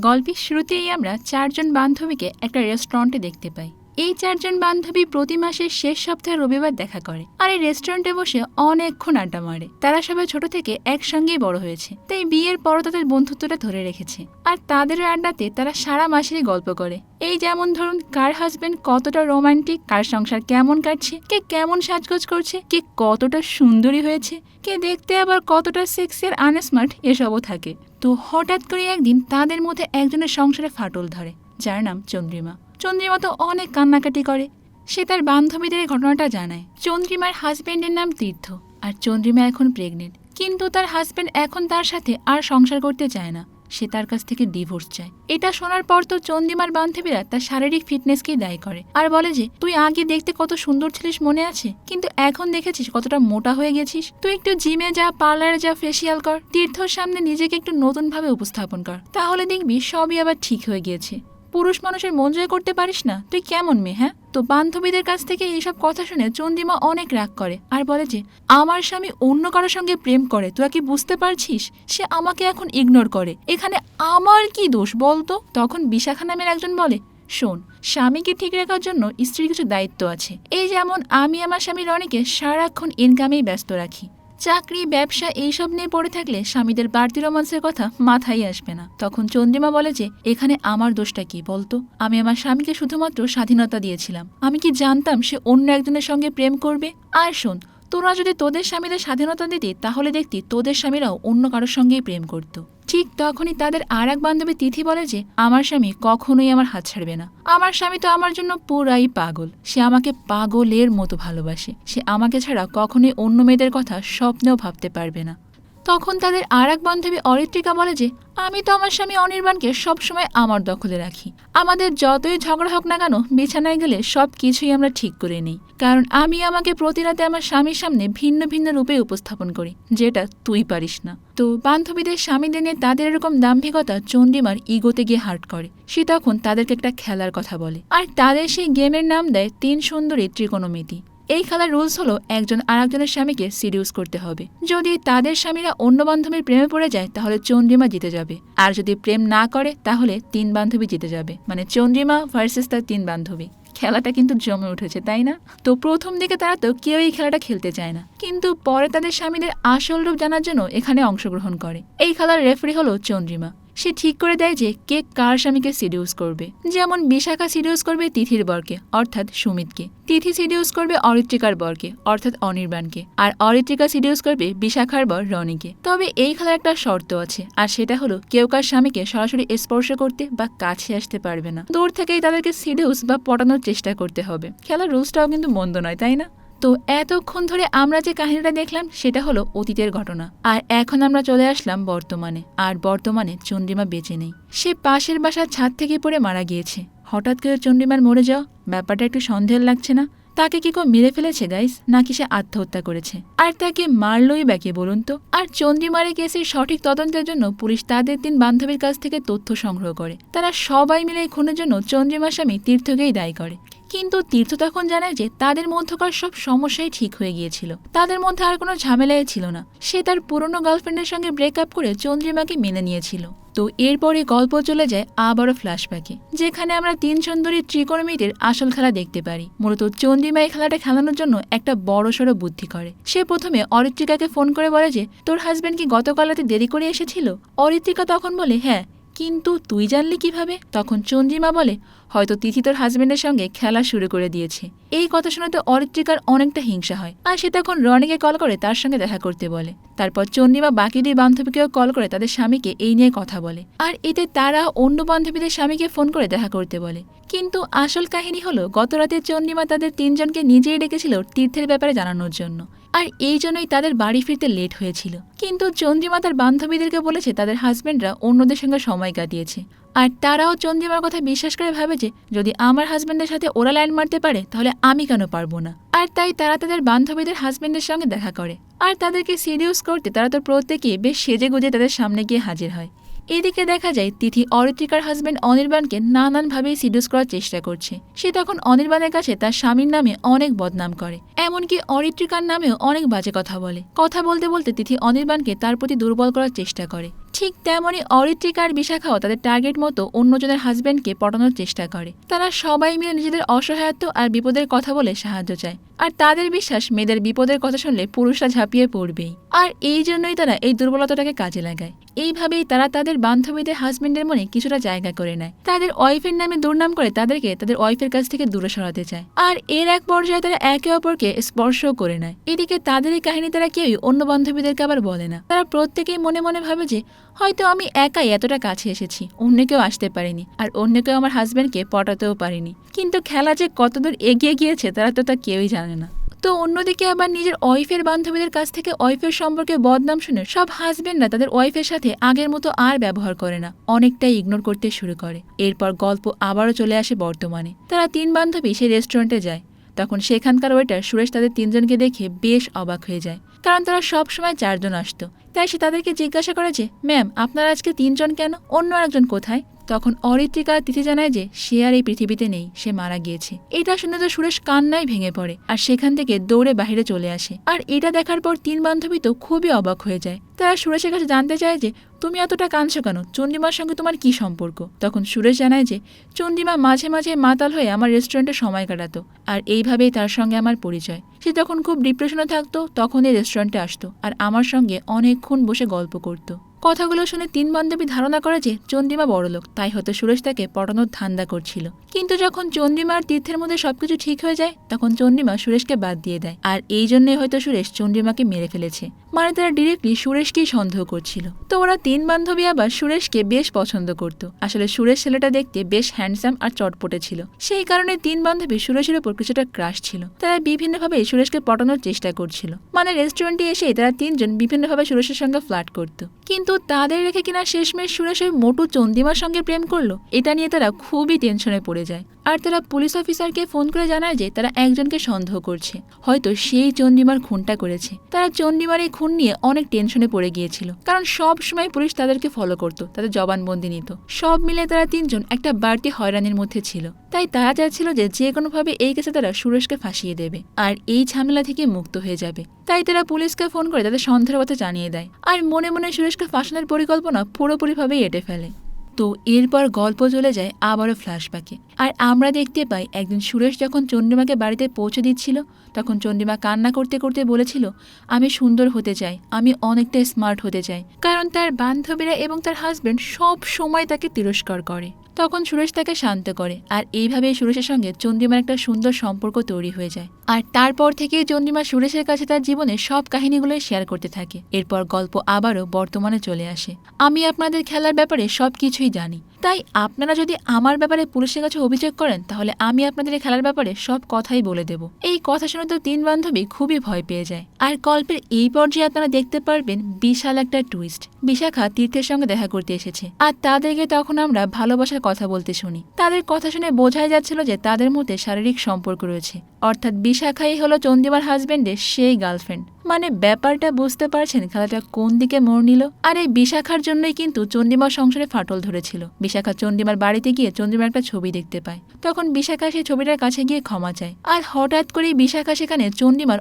গল্পের শুরুতেই আমরা চারজন বান্ধবীকে একটা রেস্টুরেন্টে দেখতে পাই। এই চারজন বান্ধবী প্রতি মাসের শেষ সপ্তাহে রবিবার দেখা করে। আর এই রেস্টুরেন্টে বসে অনেকক্ষণ আড্ডা মারে। তারা সবাই ছোট থেকে একসঙ্গেই বড় হয়েছে। তাই বিয়ের পরও তাদের বন্ধুত্বটা ধরে রেখেছে। আর তাদের আড্ডাতে তারা সারা মাসেরই গল্প করে। এই যেমন ধরুন, কার হাজবেন্ড কতটা রোমান্টিক কার সংসার কেমন কাটছে, কে কেমন সাজগোজ করছে, কে কতটা সুন্দরী হয়েছে, কে দেখতে আবার কতটা সেক্সি আর আনস্মার্ট এসবও থাকে। তো হঠাৎ করে একদিন তাদের মধ্যে একজনের সংসারে ফাটল ধরে, যার নাম চন্দ্রিমা। চন্দ্রিমা তো অনেক কান্নাকাটি করে। সে তার বান্ধবীদের ঘটনাটা জানায়। চন্দ্রিমার হাজবেন্ডের নাম তীর্থ আর চন্দ্রিমা এখন প্রেগনেন্ট কিন্তু তার হাজবেন্ড এখন তার সাথে আর সংসার করতে চায় না। সে তার কাছ থেকে ডিভোর্স চায়। এটা শোনার পর তো চন্দিমার বান্ধবীরা তার শারীরিক ফিটনেসকেই দায়ী করে। আর বলে যে, তুই আগে দেখতে কত সুন্দর ছিলিস মনে আছে, কিন্তু এখন দেখেছিস কতটা মোটা হয়ে গেছিস। তুই একটু জিমে যা পার্লারে যা ফেসিয়াল কর। তীর্থর সামনে নিজেকে একটু নতুনভাবে উপস্থাপন কর। তাহলে দেখবি সবই আবার ঠিক হয়ে গিয়েছে। পুরুষ মানুষের মন জয় করতে পারিস না? তুই কেমন মেয়ে হ্যাঁ? তো বান্ধবীদের কাছ থেকে এইসব কথা শুনে চন্দিমা অনেক রাগ করে আর বলে যে, আমার স্বামী অন্য কারোর সঙ্গে প্রেম করে তোরা কি বুঝতে পারছিস? সে আমাকে এখন ইগনোর করে। এখানে আমার কি দোষ বলতো? তখন বিশাখা নামের একজন বলে, শোন, স্বামীকে ঠিক রাখার জন্য স্ত্রীর কিছু দায়িত্ব আছে। এই যেমন আমি আমার স্বামী রনিকে সারাক্ষণ ইনকামেই ব্যস্ত রাখি। চাকরি, ব্যবসা এইসব নিয়ে পড়ে থাকলে স্বামীদের বাড়তি রোমান্সের কথা মাথায় আসবে না। তখন চন্দ্রিমা বলে যে, এখানে আমার দোষটা কি বলতো? আমি আমার স্বামীকে শুধুমাত্র স্বাধীনতা দিয়েছিলাম। আমি কি জানতাম সে অন্য একজনের সঙ্গে প্রেম করবে? আর শোন তোরা যদি তোদের স্বামীদের স্বাধীনতা দিতি, তাহলে দেখতি তোদের স্বামীরাও অন্য কারোর সঙ্গেই প্রেম করত। ঠিক তখনই তাদের আর এক বান্ধবী তিথি বলে যে, আমার স্বামী কখনোই আমার হাত ছাড়বে না। আমার স্বামী তো আমার জন্য পুরাই পাগল। সে আমাকে পাগলের মতো ভালোবাসে। সে আমাকে ছাড়া কখনোই অন্য মেয়েদের কথা স্বপ্নেও ভাবতে পারবে না। তখন তাদের আর এক বান্ধবী অরিত্রিকা বলে যে, আমি তো আমার স্বামী অনির্বাণকে সবসময় আমার দখলে রাখি। আমাদের যতই ঝগড়া হোক না কেন, বিছানায় গেলে সব কিছুই আমরা ঠিক করে নিই। কারণ আমি আমাকে প্রতি রাতে আমার স্বামীর সামনে ভিন্ন ভিন্ন রূপে উপস্থাপন করি, যেটা তুই পারিস না। তো বান্ধবীদের স্বামীদের নিয়ে তাদের এরকম দাম্ভিকতা চণ্ডীমার ইগোতে গিয়ে হার্ট করে। সে তখন তাদেরকে একটা খেলার কথা বলে। আর তাদের সেই গেমের নাম দেয় তিন সুন্দরী ত্রিকোণমিতি। এই খেলার রুলস হলো একজন আরেকজনের স্বামীকে সিডিউস করতে হবে। যদি তাদের স্বামীরা অন্য বান্ধবীর প্রেমে পড়ে যায়, তাহলে চন্দ্রিমা জিতে যাবে। আর যদি প্রেম না করে, তাহলে তিন বান্ধবী জিতে যাবে। মানে চন্দ্রিমা ভার্সেস তার তিন বান্ধবী। খেলাটা কিন্তু জমে উঠেছে, তাই না? তো প্রথম দিকে তারা তো কেউ এই খেলাটা খেলতে চায় না। কিন্তু পরে তাদের স্বামীদের আসল রূপ জানার জন্য এখানে অংশগ্রহণ করে। এই খেলার রেফারি হলো চন্দ্রিমা। সে ঠিক করে দেয় যে কে কার স্বামীকে সিডিউস করবে। যেমন বিশাখা সিডিউস করবে তিথির বরকে, অর্থাৎ সুমিতকে। তিথি সিডিউস করবে অরিত্রিকার বরকে, অর্থাৎ অনির্বাণকে। আর অরিত্রিকা সিডিউস করবে বিশাখার বর রনিকে। তবে এই খেলার একটা শর্ত আছে, আর সেটা হলো কেউ কার স্বামীকে সরাসরি স্পর্শ করতে বা কাছে আসতে পারবে না। দূর থেকেই তাদেরকে সিডিউস বা পটানোর চেষ্টা করতে হবে। খেলার রুলসটাও কিন্তু মন্দ নয়, তাই না? তো এতক্ষণ ধরে আমরা যে কাহিনীটা দেখলাম, সেটা হলো অতীতের ঘটনা। আর এখন আমরা চলে আসলাম বর্তমানে, আর বর্তমানে চন্দ্রিমা বেঁচে নেই। সে পাশের বাসার ছাদ থেকে পড়ে মারা গিয়েছে। হঠাৎ করে চন্দ্রিমার মরে যাওয়া, ব্যাপারটা একটু সন্দেহের লাগছে না? তাকে কি কেউ মেরে ফেলেছে গাইস নাকি সে আত্মহত্যা করেছে? আর তাকে মারলই ব্যাকে বলুন তো? আর চন্দ্রিমারের কেসের সঠিক তদন্তের জন্য পুলিশ তাদের তিন বান্ধবীর কাছ থেকে তথ্য সংগ্রহ করে। তারা সবাই মিলে খুনের জন্য চন্দ্রিমার স্বামী তীর্থকেই দায়ী করে। কিন্তু তীর্থ তখন জানায় যে তাদের মধ্যকার সব সমস্যাই ঠিক হয়ে গিয়েছিল। তাদের মধ্যে আর কোনো ঝামেলাই ছিল না। সে তার পুরনো গার্লফ্রেন্ডের সঙ্গে ব্রেকআপ করে চন্দ্রিমাকে মেনে নিয়েছিল। তো এরপরে গল্প চলে যায় আবারও ফ্ল্যাশব্যাকে যেখানে আমরা তিন সুন্দরী ত্রিকোণমিতির আসল খেলা দেখতে পারি। মূলত চন্দ্রিমা এই খেলাটা খেলানোর জন্য একটা বড় সড়ো বুদ্ধি করে। সে প্রথমে অরিত্রিকাকে ফোন করে বলে যে, তোর হাজব্যান্ড কি গতকাল রাতে দেরি করে এসেছিল? অরিত্রিকা তখন বলে হ্যাঁ কিন্তু তুই জানলি কীভাবে? তখন চন্দ্রিমা বলে, হয়তো তিথি তোর হাজবেন্ডের সঙ্গে খেলা শুরু করে দিয়েছে। এই কথা শুনে তো অরিত্রিকার অনেকটা হিংসা হয় আর সে তখন রনিকে কল করে তার সঙ্গে দেখা করতে বলে। তারপর চন্দ্রিমা বাকি দুই বান্ধবীকেও কল করে তাদের স্বামীকে এই নিয়ে কথা বলে। আর এতে তারা অন্য বান্ধবীদের স্বামীকে ফোন করে দেখা করতে বলে। কিন্তু আসল কাহিনী হলো, গত রাতে তাদের তিনজনকে নিজেই ডেকেছিল তীর্থের ব্যাপারে জানানোর জন্য। আর এই জন্যই তাদের বাড়ি ফিরতে লেট হয়েছিল। কিন্তু চন্দ্রিমা তার বান্ধবীদেরকে বলেছে, তাদের হাজবেন্ডরা অন্যদের সঙ্গে সময় কাটিয়েছে। আর তারাও চন্দ্রিমার কথা বিশ্বাস করে ভাবে যে, যদি আমার হাজবেন্ডের সাথে ওরা লাইন মারতে পারে, তাহলে আমি কেন পারব না? আর তাই তারা তাদের বান্ধবীদের হাজবেন্ডের সঙ্গে দেখা করে। আর তাদেরকে সিরিয়াস করতে তারা তো প্রত্যেকেই বেশ সেজে গুজে তাদের সামনে গিয়ে হাজির হয়। এদিকে দেখা যায়, তিথি অরিত্রিকার হাজব্যান্ড অনির্বাণকে নানানভাবেই সিডিউস করার চেষ্টা করছে। সে তখন অনির্বাণের কাছে তার স্বামীর নামে অনেক বদনাম করে। এমনকি অরিত্রিকার নামেও অনেক বাজে কথা বলে। কথা বলতে বলতে তিথি অনির্বাণকে তার প্রতি দুর্বল করার চেষ্টা করে। ঠিক তেমনই অরিত্রিকা আর বিশাখাও তাদের টার্গেট মতো অন্যজনের হাজব্যান্ডকে পটানোর চেষ্টা করে। তারা সবাই মিলে নিজেদের অসহায়ত্ব আর বিপদের কথা বলে সাহায্য চায়। আর তাদের বিশ্বাস মেয়েদের বিপদের কথা শুনলে পুরুষরা ঝাঁপিয়ে পড়বেই। আর এই জন্যই তারা এই দুর্বলতাটাকে কাজে লাগায়। এইভাবেই তারা তাদের বান্ধবীদের হাজবেন্ডের মনে কিছুটা জায়গা করে নেয়। তাদের ওয়াইফের নামে দুর্নাম করে তাদেরকে তাদের ওয়াইফের কাছ থেকে দূরে সরাতে চায়। আর এর এক পর্যায়ে তারা একে অপরকে স্পর্শও করে নেয়। এদিকে তাদের এই কাহিনী তারা কেউই অন্য বান্ধবীদেরকে আবার বলে না। তারা প্রত্যেকেই মনে মনে ভাবে যে হয়তো আমি একাই এতটা কাছে এসেছি, অন্য কেউ আসতে পারিনি, আর অন্য কেউ আমার হাজব্যান্ডকে পটাতেও পারিনি। কিন্তু খেলা যে কতদূর এগিয়ে গিয়েছে, তারা তো তা কেউই জানে না। তো অন্যদিকে আবার নিজের ওয়াইফের বান্ধবীদের কাছ থেকে ওয়াইফের সম্পর্কে বদনাম শুনে সব হাজবেন্ডরা তাদের ওয়াইফের সাথে আগের মতো আর ব্যবহার করে না, অনেকটাই ইগনোর করতে শুরু করে। এরপর গল্প আবারও চলে আসে বর্তমানে। তারা তিন বান্ধবী সেই রেস্টুরেন্টে যায়। তখন সেখানকার ওয়েটার সুরেশ তাদের তিনজনকে দেখে বেশ অবাক হয়ে যায়। কারণ তারা সব সময় চারজন আসতো। তাই সে তাদেরকে জিজ্ঞাসা করে যে, ম্যাম, আপনারা আজকে তিনজন কেন? অন্য আরেকজন কোথায়? তখন অরিত্রিকা তিথি জানায় যে সে আর এই পৃথিবীতে নেই, সে মারা গিয়েছে। এটা শুনে তো সুরেশ কান্নায় ভেঙে পড়ে আর সেখান থেকে দৌড়ে বাইরে চলে আসে। আর এটা দেখার পর তিন বান্ধবী তো খুবই অবাক হয়ে যায়। তারা সুরেশের কাছে জানতে চায় যে, তুমি এতটা কাঁদছো কেন? চন্ডিমার সঙ্গে তোমার কি সম্পর্ক? তখন সুরেশ জানায় যে চন্ডিমা মাঝে মাঝে মাতাল হয়ে আমার রেস্টুরেন্টে সময় কাটাতো আর এইভাবেই তার সঙ্গে আমার পরিচয়। সে যখন খুব ডিপ্রেশনে থাকতো তখন এই রেস্টুরেন্টে আসতো আর আমার সঙ্গে অনেকক্ষণ বসে গল্প করতো। কথাগুলো শুনে তিন বান্ধবী ধারণা করে যে চন্দ্রিমা বড়লোক, তাই হয়তো সুরেশ তাকে পটানোর ধান্দা করছিল। কিন্তু যখন চন্দ্রিমা আর তীর্থের মধ্যে সবকিছু ঠিক হয়ে যায়, তখন চন্দ্রিমা সুরেশকে বাদ দিয়ে দেয়। আর এই জন্যই হয়তো সুরেশ চন্দ্রিমাকে মেরে ফেলেছে। মানে তারা ডিরেক্টলি সুরেশকেই সন্দেহ করছিল। তো ওরা তিন বান্ধবী আবার সুরেশকে বেশ পছন্দ করত। আসলে সুরেশ ছেলেটা দেখতে বেশ হ্যান্ডসাম আর চটপটে ছিল। সেই কারণে তিন বান্ধবী সুরেশের উপর কিছুটা ক্রাশ ছিল। তারা বিভিন্নভাবে সুরেশকে পটানোর চেষ্টা করছিল। মানে রেস্টুরেন্টে এসে তারা তিনজন বিভিন্নভাবে সুরেশের সঙ্গে ফ্লার্ট করত। কিন্তু তাদের রেখে কিনা শেষমেশ সুরেশ ওই মোটু চন্দিমার সঙ্গে প্রেম করল, এটা নিয়ে তারা খুবই টেনশনে পড়ে যায়। আর তারা পুলিশ অফিসারকে ফোন করে জানায় যে তারা একজনকে সন্দেহ করছে। হয়তো সেই চন্ডিমার খুনটা করেছে। তারা চন্ডিমার এই খুন নিয়ে অনেক টেনশনে পড়ে গিয়েছিল। কারণ সব সময় পুলিশ তাদেরকে ফলো করত, তাদের জবানবন্দি নিত। সব মিলে তারা তিনজন একটা বাড়তি হয়রানির মধ্যে ছিল। তাই তারা চাচ্ছিল যে যে কোনোভাবে এই কেসে তারা সুরেশকে ফাঁসিয়ে দেবে, আর এই ঝামেলা থেকে মুক্ত হয়ে যাবে। তাই তারা পুলিশকে ফোন করে তাদের সন্দেহের কথা জানিয়ে দেয়, আর মনে মনে সুরেশকে ফাঁসানোর পরিকল্পনা পুরোপুরিভাবেই এঁটে ফেলে। তো এরপর গল্প চলে যায় আবারও ফ্ল্যাশব্যাকে আর আমরা দেখতে পাই, একদিন সুরেশ যখন চন্দ্রিমাকে বাড়িতে পৌঁছে দিচ্ছিল, তখন চন্দ্রিমা কান্না করতে করতে বলেছিল, আমি সুন্দর হতে চাই, আমি অনেকটা স্মার্ট হতে চাই। কারণ তার বান্ধবীরা এবং তার হাজবেন্ড সব সময় তাকে তিরস্কার করে। তখন সুরেশ তাকে শান্ত করে আর এইভাবেই সুরেশের সঙ্গে চন্দ্রিমার একটা সুন্দর সম্পর্ক তৈরি হয়ে যায়। আর তারপর থেকে চন্দ্রিমা সুরেশের কাছে তার জীবনের সব কাহিনীগুলোই শেয়ার করতে থাকে। এরপর গল্প আবারও বর্তমানে চলে আসে। আমি আপনাদের খেলার ব্যাপারে সব কিছুই জানি। তাই আপনারা যদি আমার ব্যাপারে পুলিশের কাছে অভিযোগ করেন, তাহলে আমি আপনাদের খেলার ব্যাপারে সব কথাই বলে দেব। এই কথা শুনে তো তিন বান্ধবী খুবই ভয় পেয়ে যায়। আর গল্পের এই পর্যায়ে আপনারা দেখতে পারবেন বিশাল একটা টুইস্ট বিশাখা তীর্থের সঙ্গে দেখা করতে এসেছে। আর তাদেরকে তখন আমরা ভালোবাসার কথা বলতে শুনি। তাদের কথা শুনে বোঝাই যাচ্ছিল যে তাদের মধ্যে শারীরিক সম্পর্ক রয়েছে। অর্থাৎ বিশাখাই হলো চন্দিমার হাজবেন্ডের সেই গার্লফ্রেন্ড মানে ব্যাপারটা বুঝতে পারছেন খেলাটা কোন দিকে মোড় নিল? আর এই বিশাখার জন্যই কিন্তু চন্ডিমার সংসারে ফাটল ধরেছিল। বিশাখা চন্ডিমার বাড়িতে গিয়ে চন্ডিমার একটা ছবি দেখতে পায়। তখন বিশাখা সেই ছবিটার কাছে গিয়ে ক্ষমা চায়। আর হঠাৎ করেই বিশাখা সেখানে চন্ডিমার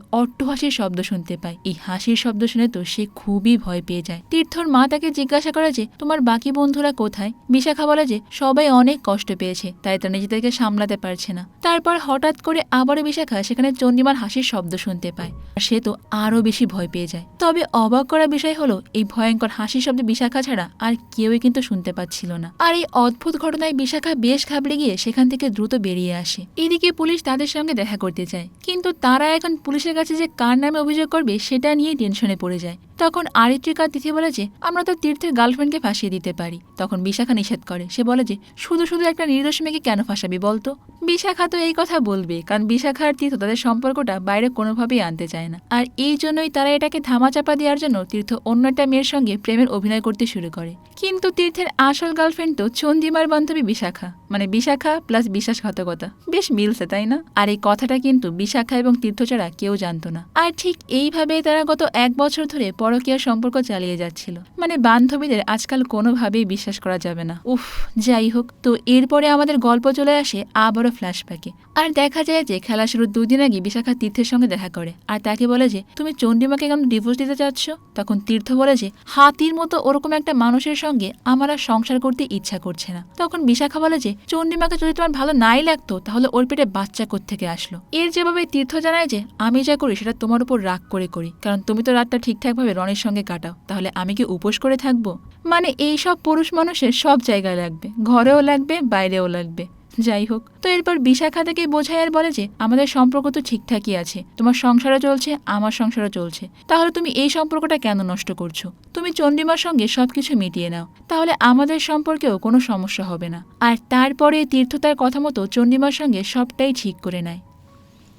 হাসির শব্দ শুনতে পায়। এই হাসির শব্দ শুনে তো সে খুবই ভয় পেয়ে যায়। তীর্থর মা তাকে জিজ্ঞাসা করে যে, তোমার বাকি বন্ধুরা কোথায়? বিশাখা বলে যে, সবাই অনেক কষ্ট পেয়েছে, তাই তারা নিজেদেরকে সামলাতে পারছে না। তারপর হঠাৎ করে আবারও বিশাখা সেখানে চন্ডিমার হাসির শব্দ শুনতে পায়। আর সে তো আরও বেশি ভয় পেয়ে যায়। তবে অবাক করা বিষয় হলো, এই ভয়ঙ্কর হাসির শব্দ বিশাখা ছাড়া আর কেউই কিন্তু শুনতে পাচ্ছিল না। আর এই অদ্ভুত ঘটনায় বিশাখা বেশ ঘাবড়ে গিয়ে সেখান থেকে দ্রুত বেরিয়ে আসে। এদিকে পুলিশ তাদের সঙ্গে দেখা করতে চায় কিন্তু তারা এখন পুলিশের কাছে যে কার নামে অভিযোগ করবে, সেটা নিয়ে টেনশনে পড়ে যায়। তখন আরিত্রিকা তিথি বলে যে, আমরা তো তীর্থের গার্লফ্রেন্ডকে ফাঁসিয়ে দিতে পারি। তখন বিশাখা নিষেধ করে। সে বলে যে, শুধু শুধু একটা নির্দোষ মেয়েকে কেন ফাঁসাবি বলতো? বিশাখা তো এই কথা বলবে, কারণ বিশাখা আর তীর্থ তাদের সম্পর্কটা বাইরে কোনোভাবেই আনতে চায় না। আর এই জন্যই তারা এটাকে ধামাচাপা দেওয়ার জন্য তীর্থ অন্য একটা মেয়ের সঙ্গে প্রেমের অভিনয় করতে শুরু করে। কিন্তু তীর্থের আসল গার্লফ্রেন্ড তো চন্দিমার বান্ধবী বিশাখা মানে বিশাখা প্লাস বিশ্বাসঘাতকতা। বেশ মিলছে, তাই না? আর এই কথাটা কিন্তু বিশাখা এবং তীর্থ ছাড়া কেউ জানতো না। আর ঠিক এইভাবে তারা গত এক বছর ধরে পরকীয়ার সম্পর্ক চালিয়ে যাচ্ছিল। মানে বান্ধবীদের আজকাল কোনোভাবেই বিশ্বাস করা যাবে না। উফ, যাই হোক, তো এরপরে আমাদের গল্প চলে আসে আবারও ফ্ল্যাশব্যাকে আর দেখা যায় যে খেলা শুরুর দুদিন আগে বিশাখা তীর্থের সঙ্গে দেখা করে। আর তাকে বলে যে, তুমি চন্ডিমাকে কেন ডিভোর্স দিতে চাচ্ছ? তখন তীর্থ বলে যে, হাতির মতো ওরকম একটা মানুষের সঙ্গে আমার আর সংসার করতে ইচ্ছা করছে না। তখন বিশাখা বলে যে চন্ডিমাকে যদি তোমার ভালো নাই লাগতো, তাহলে ওর পেটে বাচ্চা থেকে আসলো? এর যেভাবে তীর্থ জানায় যে, আমি যা করি সেটা তোমার উপর রাগ করে করি। কারণ তুমি তো রাতটা ঠিকঠাকভাবে রনের সঙ্গে কাটাও। তাহলে আমি কি উপোস করে থাকব? মানে এই সব পুরুষ মানুষের সব জায়গায় লাগবে। ঘরেও লাগবে, বাইরেও লাগবে। যাই হোক। তো এরপর বিশাখা থেকে বোঝায় আর বলে যে, আমাদের সম্পর্ক তো ঠিকঠাকই আছে। তোমার সংসারও চলছে, আমার সংসারও চলছে। তাহলে তুমি এই সম্পর্কটা কেন নষ্ট করছ? তুমি চন্ডিমার সঙ্গে সবকিছু মিটিয়ে নাও। তাহলে আমাদের সম্পর্কেও কোনো সমস্যা হবে না। আর তারপরে তীর্থ তার কথা মতো চন্ডিমার সঙ্গে সবটাই ঠিক করে নেয়।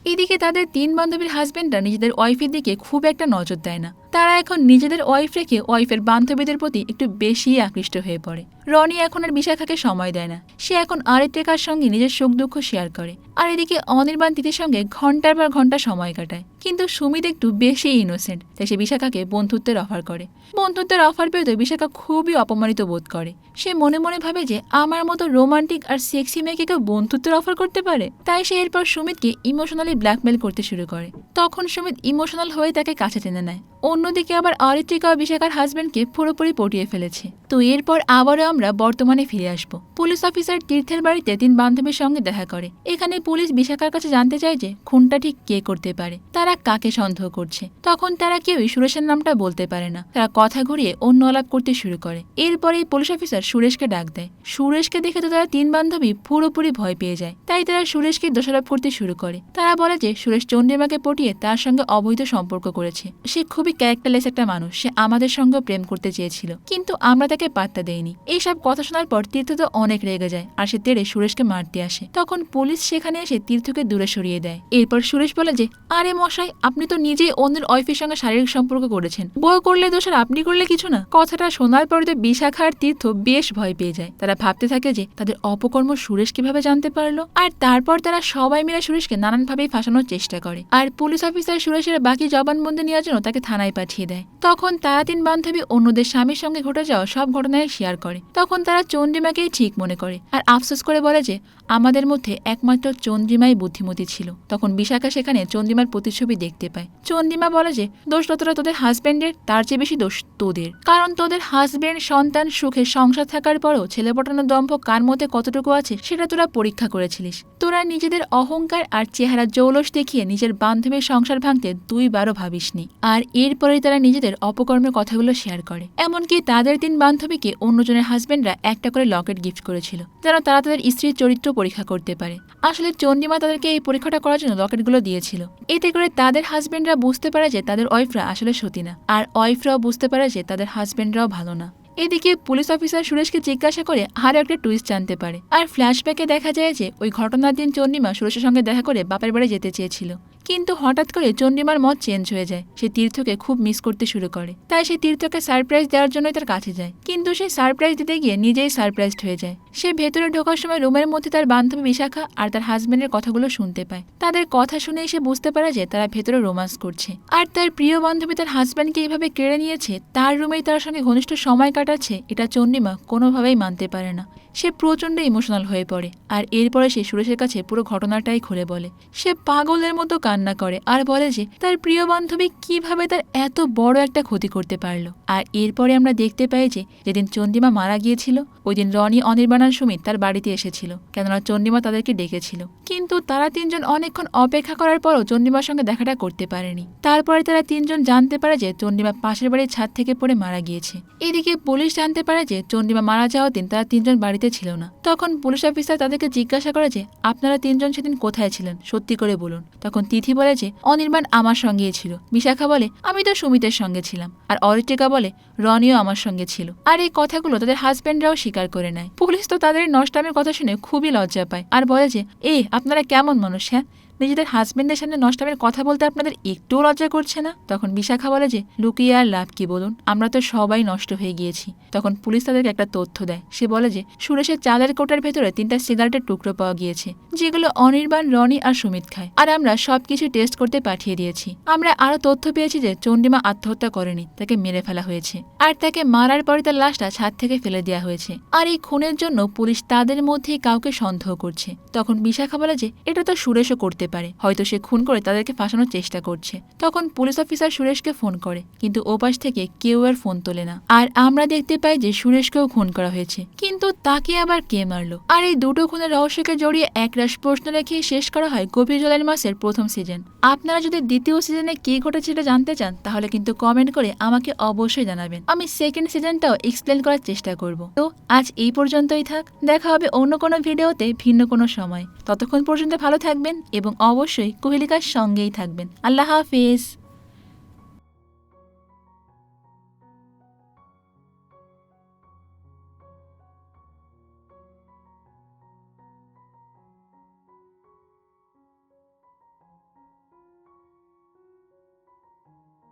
এদিকে তাদের তিন বান্ধবীর হাজবেন্ডরা নিজেদের ওয়াইফের দিকে খুব একটা নজর দেয় না। তারা এখন নিজেদের ওয়াইফ রেখে ওয়াইফের বান্ধবীদের প্রতি একটু বেশিই আকৃষ্ট হয়ে পড়ে। রনি এখন আর বিশাখাকে সময় দেয় না। সে এখন আরেকটার সঙ্গে নিজের সুখ দুঃখ শেয়ার করে। আর এদিকে অনির্বাণ তিথির সঙ্গে ঘণ্টার পর ঘণ্টা সময় কাটায়। কিন্তু সুমিত একটু বেশি ইনোসেন্ট তাই সে বিশাখাকে বন্ধুত্বের অফার করে। বন্ধুত্বের অফার পেয়ে তো বিশাখা খুবই অপমানিত বোধ করে। সে মনে মনে ভাবে যে আমার মতো রোমান্টিক আর সেক্সি মেয়েকে কেউ বন্ধুত্বের অফার করতে পারে। তাই সে এরপর সুমিতকে ইমোশনালি ব্ল্যাকমেল করতে শুরু করে। তখন সুমিত ইমোশনাল হয়ে তাকে কাছে টেনে নেয়। অন্যদিকে আবার অরিত্রিকা ও বিশাখার হাজব্যান্ডকে পুরোপুরি পটিয়ে ফেলেছে। তো এরপর আবারও আমরা বর্তমানে ফিরে আসব। পুলিশ অফিসার তীর্থের বাড়িতে তিন বান্ধবীর সঙ্গে দেখা করে। এখানে পুলিশ বিশাখার কাছে জানতে চায় যে খুনটা ঠিক কে করতে পারে, তারা কাকে সন্দেহ করছে। তখন তারা কেউই সুরেশের নামটা বলতে পারে না। তারা কথা ঘুরিয়ে অন্য আলাপ করতে শুরু করে। এরপরেই পুলিশ অফিসার সুরেশকে ডাক দেয়। সুরেশকে দেখে তো তারা তিন বান্ধবী পুরোপুরি ভয় পেয়ে যায়। তাই তারা সুরেশকে দোষারোপ করতে শুরু করে। তারা বলে যে সুরেশ চন্ডিমাকে পটিয়ে তার সঙ্গে অবৈধ সম্পর্ক করেছে। সে খুবই ক্যারেক্টারলেস একটা মানুষ। সে আমাদের সঙ্গে প্রেম করতে চেয়েছিল। কিন্তু আমরা তাকে পাত্তা দেইনি। এইসব কথা শোনার পর তীর্থ তো অনেক রেগে যায় আর সে তেড়ে সুরেশকে মারতে আসে। তখন পুলিশ সেখানে এসে তীর্থকে দূরে সরিয়ে দেয়। এরপর সুরেশ বলে যে, আরে মশাই, আপনি তো নিজেই অন্যের ওয়াইফের সঙ্গে শারীরিক সম্পর্ক করেছেন। বউ করলে দোষ আর আপনি করলে কিছু না। কথাটা শোনার পরে তো বিশাখা আর তীর্থ বেশ ভয় পেয়ে যায়। তারা ভাবতে থাকে যে, তাদের অপকর্ম সুরেশ কীভাবে জানতে পারল? আর তারপর তারা সবাই মিলে সুরেশকে নানানভাবেই ফাঁসানোর চেষ্টা করে। আর পুলিশ অফিসার সুরেশের বাকি জবানবন্দি নেওয়ার জন্য তাকে থানায় পাঠিয়ে দেয়। তখন তারা তিন বান্ধবী অন্যদের স্বামীর সঙ্গে ঘটে যাওয়া সব ঘটনায় শেয়ার করে। তখন তারা চন্দ্রিমাকেই ঠিক মনে করে আর আফসোস করে বলে যে, আমাদের মধ্যে একমাত্র চন্দ্রিমাই বুদ্ধিমতী ছিল। তখন বিশাখা সেখানে চন্দ্রিমার প্রতিচ্ছবি দেখতে পায়। চন্দ্রিমা বলে যে, দোষ যতটা তোদের হাজব্যান্ডের তার চেয়ে বেশি দোষ তোদের। কারণ তোদের হাজব্যান্ড সন্তান, সুখে সংসার থাকার পরও ছেলে পটানোর দম্ভ কার মধ্যে কতটুকু আছে, সেটা তোরা পরীক্ষা করেছিলিস। তোরা নিজেদের অহংকার আর চেহারা জৌলস দেখিয়ে নিজের বান্ধবীর সংসার ভাঙতে দুইবারও ভাবিসনি। আর এরপরে তারা নিজেদের অপকর্মের কথাগুলো শেয়ার করে। এমনকি তাদের তিন বান্ধবীকে অন্যজনের হাজবেন্ডরা একটা করে লকেট গিফট করেছিল, যেন তারা তাদের স্ত্রীর চরিত্র পরীক্ষা করতে পারে। আসলে চন্ডিমা তাদেরকে এই পরীক্ষাটা করার জন্য লকেটগুলো দিয়েছিল। এতে করে তাদের হাজবেন্ডরা বুঝতে পারে যে তাদের ওয়াইফরা আসলে সতী না, আর ওয়াইফরাও বুঝতে পারে যে তাদের হাজবেন্ডরাও ভালো না। এদিকে পুলিশ অফিসার সুরেশকে জিজ্ঞাসা করে আরও একটা টুইস্ট জানতে পারে। আর ফ্ল্যাশব্যাকে দেখা যায় যে ওই ঘটনার দিন চন্ডিমা সুরেশের সঙ্গে দেখা করে বাপের বাড়ি যেতে চেয়েছিল। কিন্তু হঠাৎ করে চন্ডিমার মত চেঞ্জ হয়ে যায়। সে তীর্থকে খুব মিস করতে শুরু করে। তাই সে তীর্থকে সারপ্রাইজ দেওয়ার জন্যই তার কাছে যায়। কিন্তু সে সারপ্রাইজ দিতে গিয়ে নিজেই সারপ্রাইজড হয়ে যায়। সে ভেতরে ঢোকার সময় রুমের মধ্যে তার বান্ধবী বিশাখা আর তার হাজবেন্ডের কথাগুলো শুনতে পায়। তাদের কথা শুনেই সে বুঝতে পারে যে তারা ভেতরে রোমান্স করছে। আর তার প্রিয় বান্ধবী তার হাজব্যান্ডকে এইভাবে কেড়ে নিয়েছে, তার রুমেই তার সঙ্গে ঘনিষ্ঠ সময় কাটাচ্ছে, এটা চন্ডিমা কোনোভাবেই মানতে পারে না। সে প্রচণ্ড ইমোশনাল হয়ে পড়ে আর এরপরে সে সুরেশের কাছে পুরো ঘটনাটাই খুলে বলে। সে পাগলের মতো কান্না করে আর বলে যে, তার প্রিয় বান্ধবী কীভাবে তার এত বড় একটা ক্ষতি করতে পারল? আর এরপরে আমরা দেখতে পাই যে, যেদিন চন্ডিমা মারা গিয়েছিল ওই দিন রনি অনির্বাণার সুমিত তার বাড়িতে এসেছিল। কেননা চন্ডিমা তাদেরকে ডেকেছিল। কিন্তু তারা তিনজন অনেকক্ষণ অপেক্ষা করার পরও চন্ডিমার সঙ্গে দেখাটা করতে পারেনি। তারপরে তারা তিনজন জানতে পারে যে, চন্ডিমা পাশের বাড়ির ছাদ থেকে পড়ে মারা গিয়েছে। এদিকে পুলিশ জানতে পারে যে, চন্ডিমা মারা যাওয়ার দিন তারা তিনজন বাড়িতে ছিল না। তখন পুলিশ অফিসার তাদেরকে জিজ্ঞাসা করে যে, আপনারা তিনজন সেদিন কোথায় ছিলেন? সত্যি করে বলুন। তখন তিথি বলে যে, অনির্বাণ আমার সঙ্গেই ছিল। বিশাখা বলে, আমি তো সুমিতের সঙ্গে ছিলাম। আর অরিটিকা বলে, রনিও আমার সঙ্গে ছিল। আর এই কথাগুলো তাদের হাজব্যান্ডরাও স্বীকার করে নেয়। পুলিশ তো তাদের নষ্টামের কথা শুনে খুবই লজ্জা পায়। আর বলে যে এ আপনারা কেমন মানুষ হ্যাঁ? নিজেদের হাজবেন্ডের সামনে নষ্টামের কথা বলতে আপনাদের একটুও লজ্জা করছে না? তখন বিশাখা বলে যে, লুকিয়ে আর লাভ কি বলুন? আমরা তো সবাই নষ্ট হয়ে গিয়েছি। তখন পুলিশ তাদেরকে একটা তথ্য দেয়। সে বলে যে, সুরেশের চালের কোটার ভেতরে তিনটা সিগারেটের টুকরো পাওয়া গিয়েছে, যেগুলো অনির্বাণ, রনি আর সুমিত খায়। আর আমরা সবকিছু টেস্ট করতে পাঠিয়ে দিয়েছি। আমরা আরও তথ্য পেয়েছি যে চন্ডিমা আত্মহত্যা করেনি, তাকে মেরে ফেলা হয়েছে। আর তাকে মারার পরে তার লাশটা ছাদ থেকে ফেলে দেওয়া হয়েছে। আর এই খুনের জন্য পুলিশ তাদের মধ্যেই কাউকে সন্দেহ করছে। তখন বিশাখা বলে যে, এটা তো সুরেশও করতে পারে। হয়তো সে খুন করে তাদেরকে ফাঁসানোর চেষ্টা করছে। তখন পুলিশ অফিসার সুরেশকে ফোন করে, কিন্তু ওপাশ থেকে কেউ আর ফোন তোলে না। আর আমরা দেখতে পাই যে সুরেশকেও খুন করা হয়েছে। কিন্তু তাকে আবার কে মারলো? আর এই দুটো খুনের রহস্যকে জড়িয়ে একরাশ প্রশ্ন রেখে শেষ করা হয় গভীর জলের মাসের প্রথম সিজন আপনারা যদি দ্বিতীয় সিজনে কি ঘটেছে সেটা জানতে চান, তাহলে কিন্তু কমেন্ট করে আমাকে অবশ্যই জানাবেন। আমি সেকেন্ড সিজনটাও এক্সপ্লেন করার চেষ্টা করব। তো আজ এই পর্যন্তই থাক। দেখা হবে অন্য কোনো ভিডিওতে ভিন্ন কোনো সময়। ততক্ষণ পর্যন্ত ভালো থাকবেন এবং অবশ্যই কোহেলিকার সঙ্গেই থাকবেন। আল্লাহ হাফিজ।